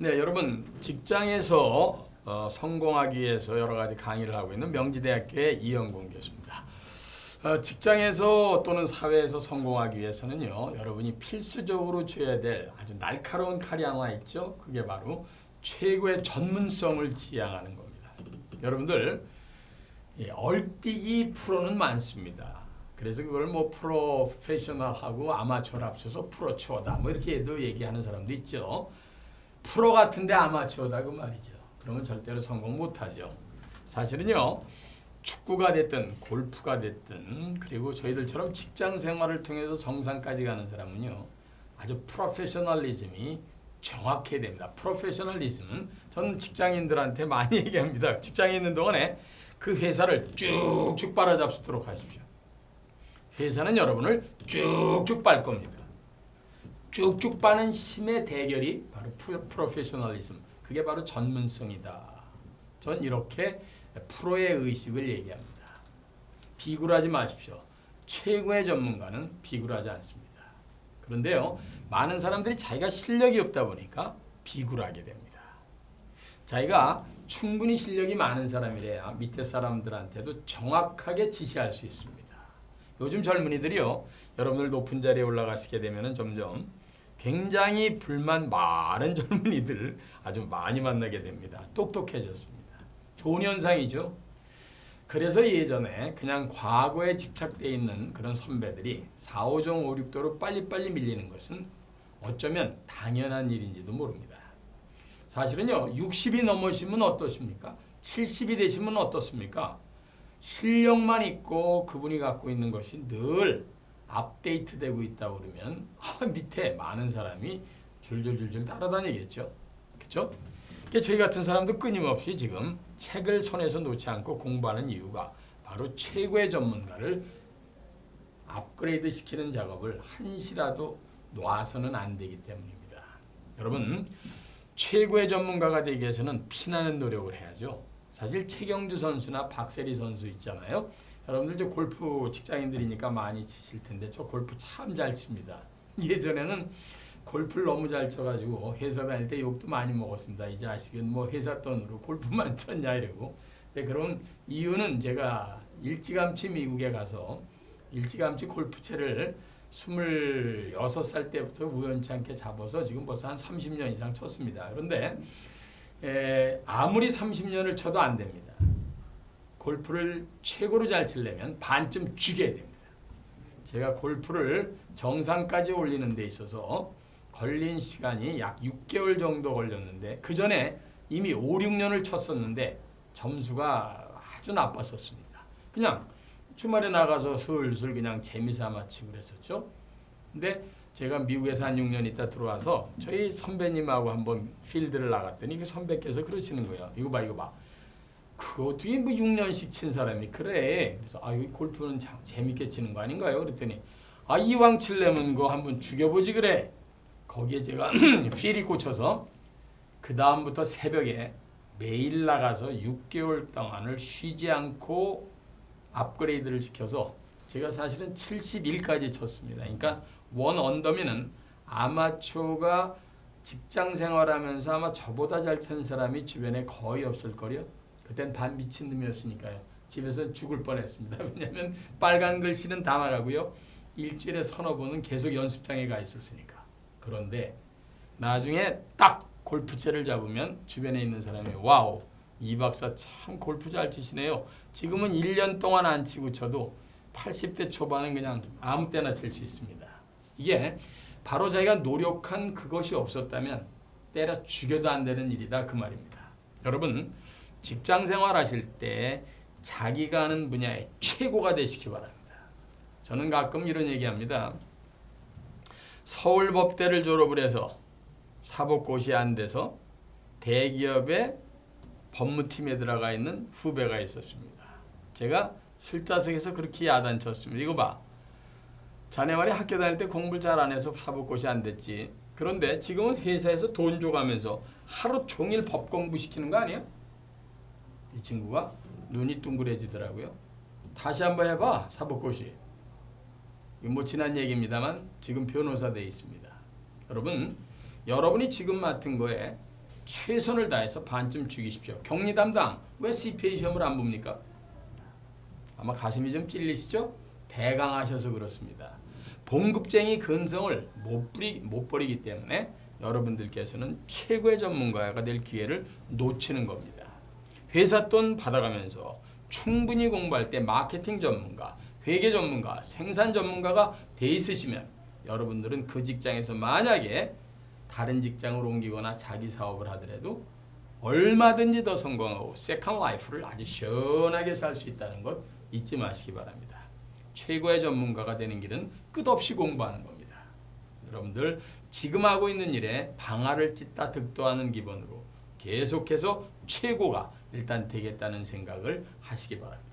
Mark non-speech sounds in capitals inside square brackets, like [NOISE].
네, 여러분 직장에서 어, 성공하기 위해서 여러 가지 강의를 하고 있는 명지대학교의 이영곤 교수입니다. 어, 직장에서 또는 사회에서 성공하기 위해서는요, 여러분이 필수적으로 줘야 될 아주 날카로운 칼이 하나 있죠. 그게 바로 최고의 전문성을 지향하는 겁니다. 여러분들 예, 얼뛰기 프로는 많습니다. 그래서 그걸 뭐 프로페셔널하고 아마추어를 합쳐서 프로추어다 뭐 이렇게 도 얘기하는 사람도 있죠. 프로 같은데 아마추어다 그 말이죠. 그러면 절대로 성공 못하죠. 사실은요. 축구가 됐든 골프가 됐든 그리고 저희들처럼 직장 생활을 통해서 정상까지 가는 사람은요. 아주 프로페셔널리즘이 정확해야 됩니다. 프로페셔널리즘은 저는 직장인들한테 많이 [LAUGHS] 얘기합니다. 직장에 있는 동안에 그 회사를 쭉쭉 빨아잡수도록 하십시오. 회사는 여러분을 쭉쭉 빨 겁니다. 쭉쭉 빠는 힘의 대결이 바로 프로- 프로페셔널리즘. 그게 바로 전문성이다. 전 이렇게 프로의 의식을 얘기합니다. 비굴하지 마십시오. 최고의 전문가는 비굴하지 않습니다. 그런데요, 많은 사람들이 자기가 실력이 없다 보니까 비굴하게 됩니다. 자기가 충분히 실력이 많은 사람이래야 밑에 사람들한테도 정확하게 지시할 수 있습니다. 요즘 젊은이들이요, 여러분들 높은 자리에 올라가시게 되면 점점 굉장히 불만 많은 [LAUGHS] 젊은이들 아주 많이 만나게 됩니다. 똑똑해졌습니다. 좋은 현상이죠. 그래서 예전에 그냥 과거에 집착돼 있는 그런 선배들이 4, 5종 5, 6도로 빨리빨리 밀리는 것은 어쩌면 당연한 일인지도 모릅니다. 사실은요, 60이 넘으시면 어떠십니까? 70이 되시면 어떻습니까? 실력만 있고 그분이 갖고 있는 것이 늘 업데이트되고 있다 그러면 아, 밑에 많은 사람이 줄줄줄줄 따라다니겠죠. 그렇죠? 저희 같은 사람도 끊임없이 지금 책을 손에서 놓지 않고 공부하는 이유가 바로 최고의 전문가를 업그레이드 시키는 작업을 한시라도 놔서는 안 되기 때문입니다. 여러분 최고의 전문가가 되기 위해서는 피나는 노력을 해야죠. 사실 최경주 선수나 박세리 선수 있잖아요. 여러분들 이제 골프 직장인들이니까 많이 치실 텐데 저 골프 참 잘 칩니다. [LAUGHS] 예전에는 골프를 너무 잘 쳐가지고 회사 다닐 때 욕도 많이 먹었습니다. 이 자식은 뭐 회사 돈으로 골프만 [LAUGHS] 쳤냐 이러고. 근데 그런 이유는 제가 일찌감치 미국에 가서 일찌감치 골프채를 26살 때부터 우연치 않게 잡아서 지금 벌써 한 30년 이상 쳤습니다. 그런데 에, 아무리 30년을 쳐도 안 됩니다. 골프를 최고로 잘 치려면 반쯤 죽여야 됩니다. 제가 골프를 정상까지 올리는 데 있어서 걸린 시간이 약 6개월 정도 걸렸는데 그 전에 이미 5, 6년을 쳤었는데 점수가 아주 나빴었습니다. 그냥 주말에 나가서 슬슬 그냥 재미삼아 치고 그랬었죠. 근데 제가 미국에서 한 6년 있다 들어와서 저희 선배님하고 한번 필드를 나갔더니 그 선배께서 그러시는 거예요. 이거 봐, 이거 봐. 그 어떻게 뭐 6년씩 친 사람이 그래. 그래서 아, 이 골프는 참 재밌게 치는 거 아닌가요? 그랬더니 아, 이왕 칠려면 그거 한번 죽여보지 그래. 거기에 제가 [CLEARS THROAT] 필이 꽂혀서 그 다음부터 새벽에 매일 나가서 6개월 동안을 쉬지 않고 업그레이드를 시켜서 제가 사실은 71까지 쳤습니다. 그러니까 원 언더면은 아마추어가 직장 생활하면서 아마 저보다 잘 친 사람이 주변에 거의 없을 거요. 그땐 반 미친 놈이었으니까요. 집에서 죽을 뻔했습니다. [LAUGHS] 왜냐하면 빨간 글씨는 다 말하고요. 일주일에 서너 번은 계속 연습장에 가 있었으니까. 그런데 나중에 딱 골프채를 잡으면 주변에 있는 사람이 와우 이 박사 참 골프 잘 치시네요. 지금은 1년 동안 안 치고 쳐도 80대 초반은 그냥 아무 때나 칠 수 있습니다. 이게 바로 자기가 노력한 그것이 없었다면 때려 죽여도 안 되는 일이다 그 말입니다. 여러분 직장 생활하실 때 자기가 하는 분야의 최고가 되시기 바랍니다. 저는 가끔 이런 얘기합니다. 서울법대를 졸업을 해서 사법고시 안 돼서 대기업의 법무팀에 들어가 있는 후배가 있었습니다. 제가 술자석에서 그렇게 야단쳤습니다. 이거 봐. 자네 말이 학교 다닐 때 공부를 잘 안 해서 사법고시 안 됐지. 그런데 지금은 회사에서 돈 줘가면서 하루 종일 법 공부 시키는 거 아니야? 이 친구가 눈이 둥그레지더라고요. 다시 한번 해봐 사법고시. 뭐 지난 얘기입니다만 지금 변호사 돼 있습니다. 여러분, 여러분이 지금 맡은 거에 최선을 다해서 반쯤 죽이십시오. 격리 담당 왜 CPA 시험을 안 봅니까? 아마 가슴이 좀 찔리시죠? 대강하셔서 그렇습니다. 봉급쟁이 근성을 못, 부리, 못 버리기 때문에 여러분들께서는 최고의 전문가가 될 기회를 놓치는 겁니다. 회사 돈 받아가면서 충분히 공부할 때 마케팅 전문가, 회계 전문가, 생산 전문가가 돼 있으시면 여러분들은 그 직장에서 만약에 다른 직장으로 옮기거나 자기 사업을 하더라도 얼마든지 더 성공하고 세컨 라이프를 아주 시원하게 살 수 있다는 것 잊지 마시기 바랍니다. 최고의 전문가가 되는 길은 끝없이 공부하는 겁니다. 여러분들 지금 하고 있는 일에 방아를 찢다 득도하는 기본으로 계속해서 최고가 일단 되겠다는 생각을 하시기 바랍니다.